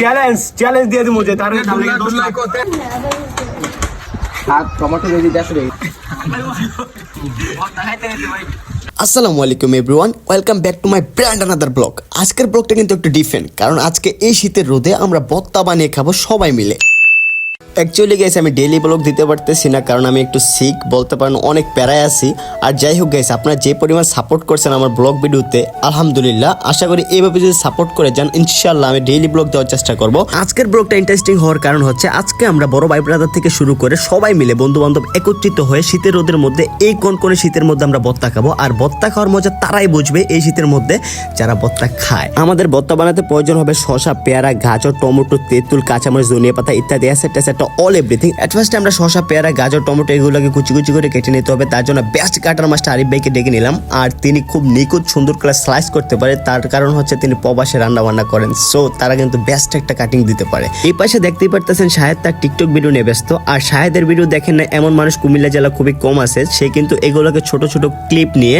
Challenge challenge দিয়ে দিমু যে তার লাখ টমেটো যদি দেশ আসসালামু আলাইকুম everyone welcome back to my brand another blog আজকের ব্লগটা কিন্তু একটু ডিফারেন্ট কারণ আজকে এই শীতের রোদে আমরা বত্তা বানিয়ে খাব সবাই মিলে। অ্যাকচুয়ালি গেছে আমি ডেইলি ব্লগ দিতে পারতেছি না, কারণ আমি একটু সিক বলতে পারেন অনেক প্যারায় আছি। আর যাই হোক গেছে আপনারা যে পরিমাণ সাপোর্ট করছেন আমার ব্লগ ভিডিওতে আলহামদুলিল্লাহ, আশা করি এইভাবে যদি সাপোর্ট করে যান ইনশাল্লাহ আমি ডেইলি ব্লগ দেওয়ার চেষ্টা করব। আজকের ব্লগটা ইন্টারেস্টিং হওয়ার কারণ হচ্ছে, আজকে আমরা বড় ভাই ব্রাদার থেকে শুরু করে সবাই মিলে বন্ধু বান্ধব একত্রিত হয়ে শীতের রোদের মধ্যে, এই কোন কোন শীতের মধ্যে আমরা বত্তা খাব, আর বত্তা খাওয়ার মজা তারাই বুঝবে এই শীতের মধ্যে যারা বত্তা খায়। আমাদের বত্তা বানাতে প্রয়োজন হবে শসা, পেয়ারা, গাজর, টমেটো, তেঁতুল, কাঁচামরিচ, ধনিয়া পাতা ইত্যাদি, অ্যাসেট ট্যাসেট অল এভরিথিং অ্যাট ফার্স্ট আমরা শসা, পেয়ারা, গাজর, টমেটো এগুলোকে কুচি কুচি করে কেটে নিতে হবে। তার জন্য বেস্ট কাটার মাস্টার আরিফ ভাইকে ডেকে নিলাম। আর তিনি খুব নিখুঁত সুন্দর করে স্লাইস করতে পারে। তার কারণ হচ্ছে তিনি প্রবাসে রান্না বান্না করেন। সো তারা কিন্তু বেস্ট একটা কাটিং দিতে পারে। এই পাশে দেখতেই পারতেছেন শাহেদ তার টিকটক ভিডিও নিয়ে ব্যস্ত। আর শাহেদের ভিডিও দেখেন না, এমন মানুষ কুমিল্লা জেলা খুবই কম আছে। সে কিন্তু এগুলোকে ছোট ছোট ক্লিপ নিয়ে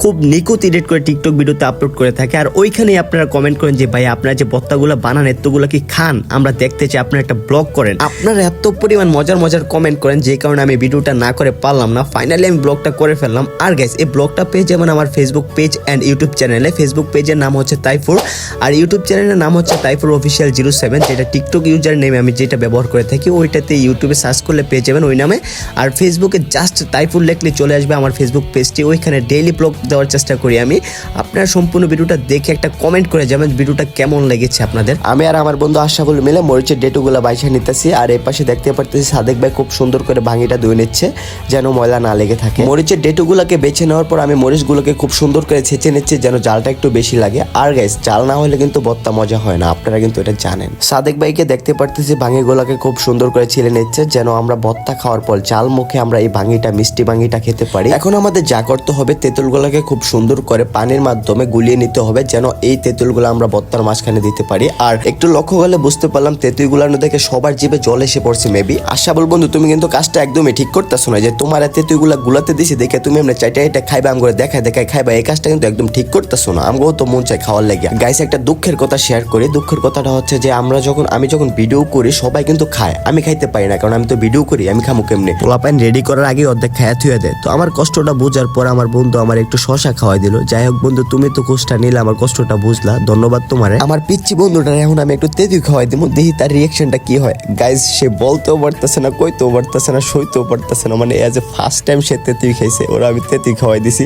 খুব নিখুঁত এডিট করে টিকটক ভিডিওতে আপলোড করে থাকে। আর ওইখানেই আপনারা কমেন্ট করেন যে, ভাই, আপনারা যে বত্তাগুলো বানান, এতগুলো কি খান? আমরা দেখতে চাই, আপনারা একটা ব্লগ করেন। আপনারা এত পরিমাণ মজার মজার কমেন্ট করেন, যে কারণে আমি ভিডিওটা না করে পারলাম না। ফাইনালি আমি ব্লগটা করে ফেললাম। আর গাইস এই ব্লগটা পেয়ে যেমন আমার ফেসবুক পেজ অ্যান্ড ইউটিউব চ্যানেলে ফেসবুক পেজের নাম হচ্ছে তাইফুর আর ইউটিউব চ্যানেলের নাম হচ্ছে তাইফুর অফিসিয়াল জিরো সেভেন যেটা টিকটক ইউজার নেমে আমি যেটা ব্যবহার করে থাকি, ওইটাতে ইউটিউবে সার্চ করলে পেয়ে যাবেন ওই নামে। আর ফেসবুকে জাস্ট তাইফুর লেখলে চলে আসবে আমার ফেসবুক পেজটি ওইখানে ডেইলি ব্লগ দেওয়ার চেষ্টা করি আমি। আপনারা সম্পূর্ণ ভিডিওটা দেখে একটা কমেন্ট করে যাবেন ভিডিওটা কেমন লেগেছে আপনাদের। আমি আর আমার বন্ধু আশাফুল মিলে মরিচের ডেটুগুলো বাইছে নিতেছি। আর এই পাশে দেখতে পারতেছি সাদেক ভাই খুব সুন্দর করে ভাঙিটা ধুয়ে নিচ্ছে, যেন ময়লা না লেগে থাকে। মরিচের ডেটুগুলোকে বেছে নেওয়ার পর আমি মরিচগুলোকে খুব সুন্দর করে ছেঁচে নিচ্ছি, যেন জালটা একটু বেশি লাগে। আর গ্যাস জাল না হলে কিন্তু বত্তা মজা হয় না, আপনারা কিন্তু এটা জানেন। সাদেক ভাইকে দেখতে পারতেছি ভাঙিগুলোকে খুব সুন্দর করে ছিলে নিচ্ছে, যেন আমরা বত্তা খাওয়ার পর জাল মুখে আমরা এই ভাঙিটা, মিষ্টি ভাঙিটা খেতে পারি। এখন আমাদের যা করতে হবে, তেঁতুলগুলোকে খুব সুন্দর করে পানির মাধ্যমে গুলিয়ে নিতে হবে, যেন এই তেঁতুলগুলো আমরা বত্তার মাঝখানে দিতে পারি। আর একটু লক্ষ্য করলে বুঝতে পারলাম, তেঁতুলগুলো দেখে সবার জীবে জল এসে পড়ছে মেবি আশা বল বন্ধু, তুমি কিন্তু কাজটা একদমই ঠিক করতেছো না, যে তোমার এত তেঁতুলগুলো গুলাতে দিছি, দেখে তুমি আমরা চাইটা এটা খাইবা, আম করে দেখায় দেখায় খাইবা, এই কাজটা কিন্তু একদম ঠিক করতেছো না। আমগো তো মন চাই খাওয়ার লেগে। গাইস একটা দুঃখের কথা শেয়ার করি। দুঃখের কথাটা হচ্ছে যে, আমরা যখন, আমি যখন ভিডিও করি, সবাই কিন্তু খায়। আমি খাইতে পারি না, কারণ আমি তো ভিডিও করি, আমি খামু কেমনে? পোলাপাইন রেডি করার আগে অর্ধেক খায়া থুয়ে দেয়। তো আমার কষ্টটা বোঝার পর আমার বন্ধু আমার একটু শশা খাওয়াই দিল। যাই হোক বন্ধু, তুমি তো কোষ্টা নিলে, আমার কষ্টটা বুঝলা। ধন্যবাদ তোমার। আমার পিচ্ছি বন্ধুটা এখন আমি একটু তেঁতুই খাওয়াই দিব দেখি তার রিয়াকশনটা কি হয়। গাইজ সে বলতেও পারতেছে না কইতেও পারতেছে না সইতেও পারতেছে না। মানে এজ এ ফার্স্ট টাইম সে তেঁতুই খাইছে ওরা আমি তেঁতুই খাওয়াই দিছি।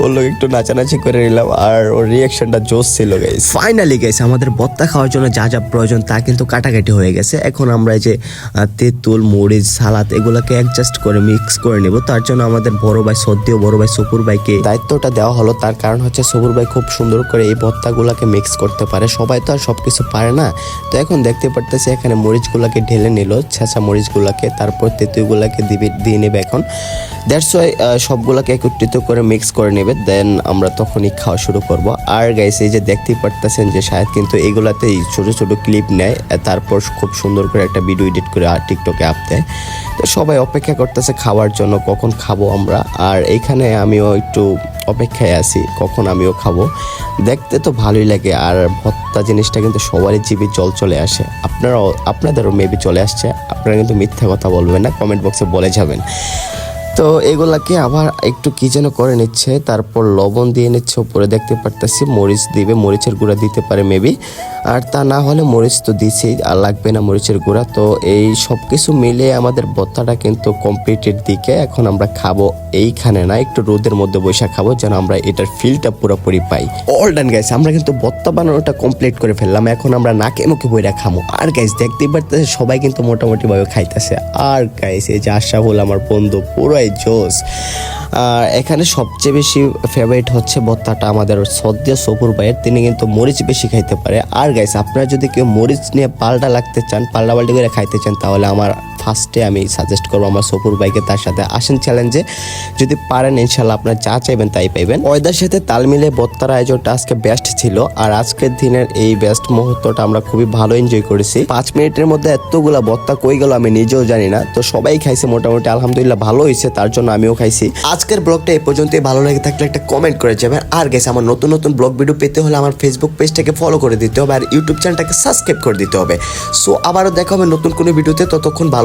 ওর লোক একটু নাচানাচি করে নিলাম আর ওর রিয়াকশনটা জোস ছিল গাইস ফাইনালি গাইছে আমাদের বত্তা খাওয়ার জন্য যা যা প্রয়োজন তা কিন্তু কাটাকাটি হয়ে গেছে। এখন আমরা এই যে তেঁতুল মরিচ সালাদ এগুলোকে অ্যাডজাস্ট করে মিক্স করে নেব। তার জন্য আমাদের বড় ভাই সদ্য বড় ভাই সপুর ভাইকে দায়িত্বটা দেওয়া হলো তার কারণ হচ্ছে সবুর ভাই খুব সুন্দর করে এই ভত্তাগুলোকে মিক্স করতে পারে। সবাই তো আর সবকিছু পারে না। তো এখন দেখতে পারতেছি এখানে মরিচগুলোকে ঢেলে নিল। ছেঁচা মরিচগুলোকে তারপর তেঁতুলগুলোকে দিবে, দিয়ে নেবে এখন। ওয়াই সবগুলোকে একত্রিত করে মিক্স করে নেবে দেন আমরা তখনই খাওয়া শুরু করব। আর গাইস এই যে দেখতেই পারতেছেন যে শায়দ কিন্তু এইগুলাতেই ছোট ছোট ক্লিপ নেয় তারপর খুব সুন্দর করে একটা ভিডিও এডিট করে আর টিকটকে আপ দেয়। তো সবাই অপেক্ষা করতেছে খাওয়ার জন্য, কখন খাব আমরা। আর এইখানে আমিও একটু অপেক্ষায় আছি, কখন আমিও খাব। দেখতে তো ভালোই লাগে, আর ভত্তা জিনিসটা কিন্তু সবারই জীবে জল চলে আসে। আপনারাও, আপনাদেরও মেবি চলে আসছে। আপনারা কিন্তু মিথ্যা কথা বলবেন না কমেন্ট বক্সে বলে যাবেন। তো এগুলাকে আবার একটু কি যেন করে নিচ্ছে, তারপর লবণ দিয়ে নিচ্ছে, উপরে দেখতে পারতেছি মরিচ দিবে, মরিচের গুঁড়া দিতে পারে মেবি আর তা না হলে মরিচ তো দিছেই, আর লাগবে না মরিচের গুঁড়া। তো এই সব কিছু মিলে আমাদের ভত্তাটা কিন্তু কমপ্লিটের দিকে। এখন আমরা খাব এইখানে না, একটু রোদের মধ্যে বসে খাব যেন আমরা এটার ফিলটা পুরোপুরি পাই। অল ডান গাইস আমরা কিন্তু ভত্তা বানানোটা কমপ্লিট করে ফেললাম। এখন আমরা নাকে মুখে বইরা খামো। আর গাইস দেখতেই পারতেছে সবাই কিন্তু মোটামুটি ভাবে খাইতেছে। আর গাইস এই যে আশাফুল আমার বন্ধু, পুরাই জোস আর এখানে সবচেয়ে বেশি ফেভারিট হচ্ছে ভত্তাটা আমাদের সদ্য সপুর ভাইয়ের। তিনি কিন্তু মরিচ বেশি খাইতে পারে। আর গাইস আপনারা যদি কেউ মরিচ নিয়ে পাল্টা লাগতে চান, পাল্টা পাল্টি করে খাইতে চান, তাহলে আমার ফার্স্টে আমি সাজেস্ট করব আমার সফুর বাইকে তার সাথে আসেন চ্যালেঞ্জে যদি পারেন, ইনশাল্লাহ আপনার যা চাইবেন তাই পাইবেন। ওয়েদার সাথে তাল মিলে বত্তার আয়োজনটা আজকে বেস্ট ছিল, আর আজকের দিনের এই বেস্ট মুহূর্তটা আমরা খুবই ভালো এনজয় করেছি। পাঁচ মিনিটের মধ্যে এতগুলা বত্তা কই গেল আমি নিজেও জানি না, তো সবাই খাইছে মোটামুটি, আলহামদুলিল্লাহ ভালো হয়েছে তার জন্য আমিও খাইছি। আজকের ব্লগটা এই পর্যন্তই, ভালো লেগে থাকলে একটা কমেন্ট করে যাবেন। আর গেছে আমার নতুন নতুন ব্লগ ভিডিও পেতে হলে আমার ফেসবুক পেজটাকে ফলো করে দিতে হবে, আর ইউটিউব চ্যানেলটাকে সাবস্ক্রাইব করে দিতে হবে। সো আবারও দেখা হবে নতুন কোনো ভিডিওতে ততক্ষণ